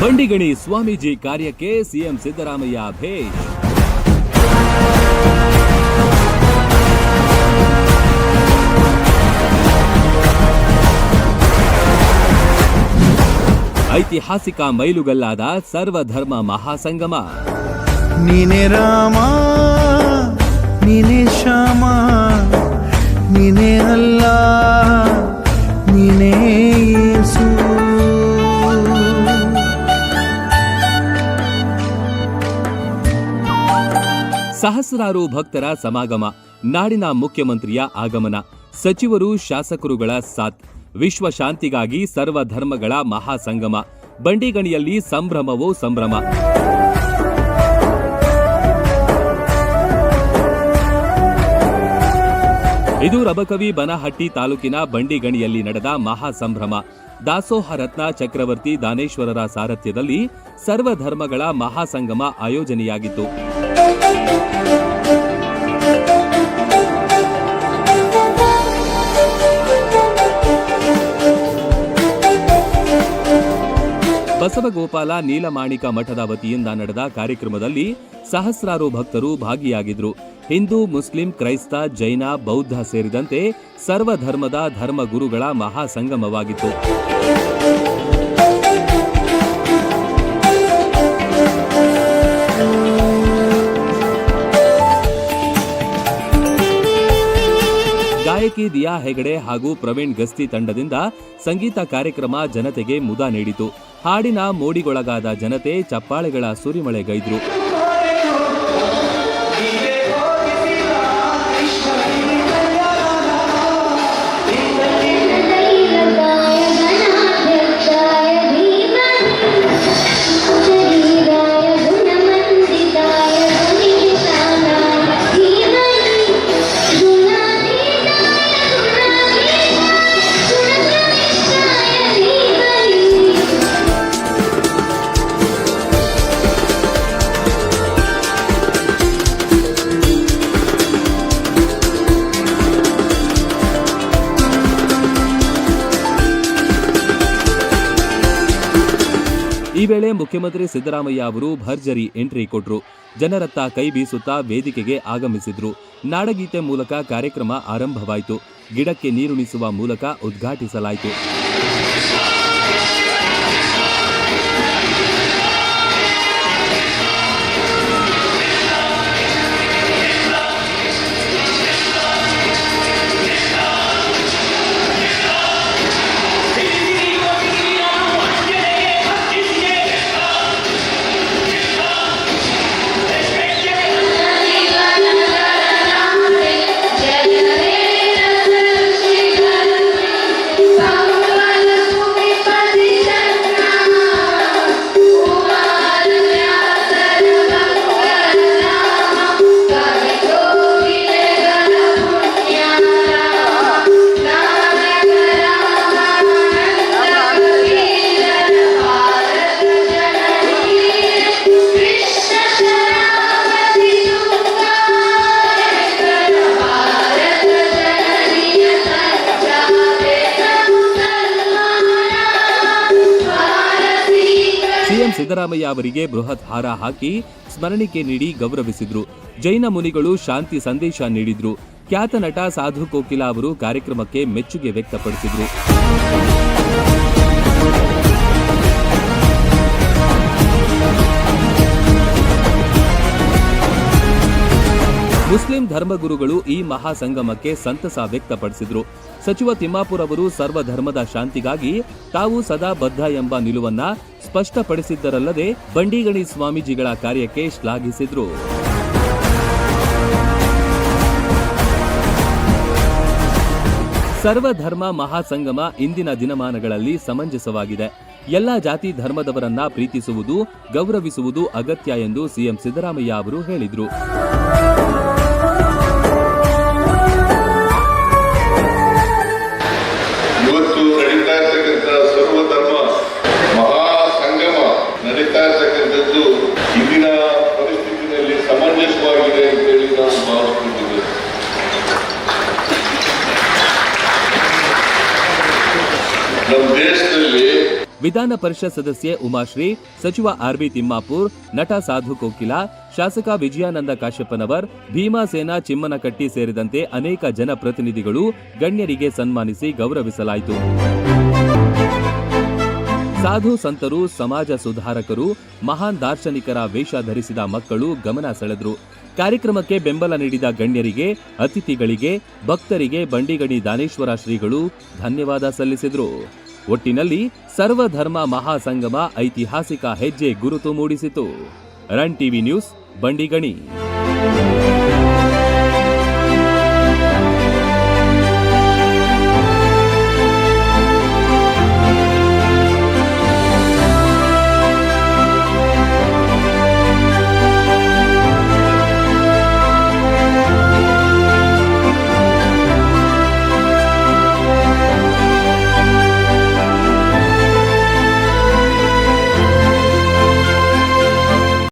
ಬಂಡಿಗಣಿ ಸ್ವಾಮೀಜಿ ಕಾರ್ಯಕ್ಕೆ ಸಿಎಂ ಸಿದ್ದರಾಮಯ್ಯ ಭೇಟಿ ಐತಿಹಾಸಿಕ ಮೈಲುಗಲ್ಲಾದ ಸರ್ವಧರ್ಮ ಮಹಾಸಂಗಮ. ನೀನೆ ರಾಮ, ನೀನೆ ಶ್ಯಾಮ, ನೀನೆ ಅಲ್ಲ ಸಹಸ್ರಾರು ಭಕ್ತರ ಸಮಾಗಮ, ನಾಡಿನ ಮುಖ್ಯಮಂತ್ರಿಯ ಆಗಮನ, ಸಚಿವರು ಶಾಸಕರುಗಳ ಸಾಥ್, ವಿಶ್ವ ಶಾಂತಿಗಾಗಿ ಸರ್ವಧರ್ಮಗಳ ಮಹಾಸಂಗಮ, ಬಂಡಿಗಣಿಯಲ್ಲಿ ಸಂಭ್ರಮವೋ ಸಂಭ್ರಮ. ಇದು ರಬಕವಿ ಬನಹಟ್ಟಿ ತಾಲೂಕಿನ ಬಂಡಿಗಣಿಯಲ್ಲಿ ನಡೆದ ಮಹಾಸಂಭ್ರಮ. ದಾಸೋಹ ರತ್ನ ಚಕ್ರವರ್ತಿ ದಾನೇಶ್ವರರ ಸಾರಥ್ಯದಲ್ಲಿ ಸರ್ವಧರ್ಮಗಳ ಮಹಾಸಂಗಮ ಆಯೋಜನೆಯಾಗಿತ್ತು. ಬಸವಗೋಪಾಲ ನೀಲಮಾಣಿಕ ಮಠದ ವತಿಯಿಂದ ನಡೆದ ಕಾರ್ಯಕ್ರಮದಲ್ಲಿ ಸಹಸ್ರಾರು ಭಕ್ತರು ಭಾಗಿಯಾಗಿದ್ರು. ಹಿಂದೂ, ಮುಸ್ಲಿಂ, ಕ್ರೈಸ್ತ, ಜೈನ, ಬೌದ್ಧ ಸೇರಿದಂತೆ ಸರ್ವಧರ್ಮದ ಧರ್ಮಗುರುಗಳ ಮಹಾಸಂಗಮವಾಗಿತ್ತು. ದಿಯಾ ಹೆಗಡೆ ಹಾಗೂ ಪ್ರವೀಣ್ ಗಸ್ತಿ ತಂಡದಿಂದ ಸಂಗೀತ ಕಾರ್ಯಕ್ರಮ ಜನತೆಗೆ ಮುದ ನೀಡಿತು. ಹಾಡಿನ ಮೋಡಿಗೊಳಗಾದ ಜನತೆ ಚಪ್ಪಾಳೆಗಳ ಸುರಿಮಳೆಗೈದ್ರು. ಈ ವೇಳೆ ಮುಖ್ಯಮಂತ್ರಿ ಸಿದ್ದರಾಮಯ್ಯ ಅವರು ಭರ್ಜರಿ ಎಂಟ್ರಿ ಕೊಟ್ರು. ಜನರತ್ತ ಕೈ ಬೀಸುತ್ತಾ ವೇದಿಕೆಗೆ ಆಗಮಿಸಿದ್ರು. ನಾಡಗೀತೆ ಮೂಲಕ ಕಾರ್ಯಕ್ರಮ ಆರಂಭವಾಯಿತು. ಗಿಡಕ್ಕೆ ನೀರುಣಿಸುವ ಮೂಲಕ ಉದ್ಘಾಟಿಸಲಾಯಿತು. ಸಿದ್ದರಾಮಯ್ಯ ಅವರಿಗೆ ಬೃಹತ್ ಹಾರ ಹಾಕಿ ಸ್ಮರಣಿಕೆ ನೀಡಿ ಗೌರವಿಸಿದ್ರು. ಜೈನ ಮುನಿಗಳು ಶಾಂತಿ ಸಂದೇಶ ನೀಡಿದ್ರು. ಖ್ಯಾತ ನಟ ಸಾಧು ಕೋಕಿಲ ಅವರು ಕಾರ್ಯಕ್ರಮಕ್ಕೆ ಮೆಚ್ಚುಗೆ ವ್ಯಕ್ತಪಡಿಸಿದ್ರು. ಮುಸ್ಲಿಂ ಧರ್ಮಗುರುಗಳು ಈ ಮಹಾಸಂಗಮಕ್ಕೆ ಸಂತಸ ವ್ಯಕ್ತಪಡಿಸಿದರು. ಸಚಿವ ತಿಮ್ಮಾಪುರ್ ಅವರು ಸರ್ವಧರ್ಮದ ಶಾಂತಿಗಾಗಿ ತಾವು ಸದಾ ಬದ್ಧ ಎಂಬ ನಿಲುವನ್ನ ಸ್ಪಷ್ಟಪಡಿಸಿದ್ದರಲ್ಲದೆ ಬಂಡಿಗಣಿ ಸ್ವಾಮೀಜಿಗಳ ಕಾರ್ಯಕ್ಕೆ ಶ್ಲಾಘಿಸಿದ್ರು. ಸರ್ವಧರ್ಮ ಮಹಾಸಂಗಮ ಇಂದಿನ ದಿನಮಾನಗಳಲ್ಲಿ ಸಮಂಜಸವಾಗಿದೆ. ಎಲ್ಲ ಜಾತಿ ಧರ್ಮದವರನ್ನ ಪ್ರೀತಿಸುವುದು, ಗೌರವಿಸುವುದು ಅಗತ್ಯ ಎಂದು ಸಿಎಂ ಸಿದ್ದರಾಮಯ್ಯ ಅವರು ಹೇಳಿದ್ರು. ವಿಧಾನ ಪರಿಷತ್ ಸದಸ್ಯೆ ಉಮಾಶ್ರೀ, ಸಚಿವ ಆರ್ಬಿ ತಿಮ್ಮಾಪುರ್, ನಟ ಸಾಧು ಕೋಕಿಲ, ಶಾಸಕ ವಿಜಯಾನಂದ ಕಾಶ್ಯಪ್ಪನವರ್ ಭೀಮಾಸೇನ ಚಿಮ್ಮನಕಟ್ಟಿ ಸೇರಿದಂತೆ ಅನೇಕ ಜನಪ್ರತಿನಿಧಿಗಳು ಗಣ್ಯರಿಗೆ ಸನ್ಮಾನಿಸಿ ಗೌರವಿಸಲಾಯಿತು. ಸಾಧು ಸಂತರು, ಸಮಾಜ ಸುಧಾರಕರು, ಮಹಾನ್ ದಾರ್ಶನಿಕರ ವೇಷ ಧರಿಸಿದ ಮಕ್ಕಳು ಗಮನ ಸೆಳೆದ್ರು. ಕಾರ್ಯಕ್ರಮಕ್ಕೆ ಬೆಂಬಲ ನೀಡಿದ ಗಣ್ಯರಿಗೆ, ಅತಿಥಿಗಳಿಗೆ, ಭಕ್ತರಿಗೆ ಬಂಡಿಗಣಿ ದಾನೇಶ್ವರ ಶ್ರೀಗಳು ಧನ್ಯವಾದ ಸಲ್ಲಿಸಿದರು. ಒಟ್ಟಿನಲ್ಲಿ ಸರ್ವಧರ್ಮ ಮಹಾಸಂಗಮ ಐತಿಹಾಸಿಕ ಹೆಜ್ಜೆ ಗುರುತು ಮೂಡಿಸಿತು. Run TV news, Bandigani.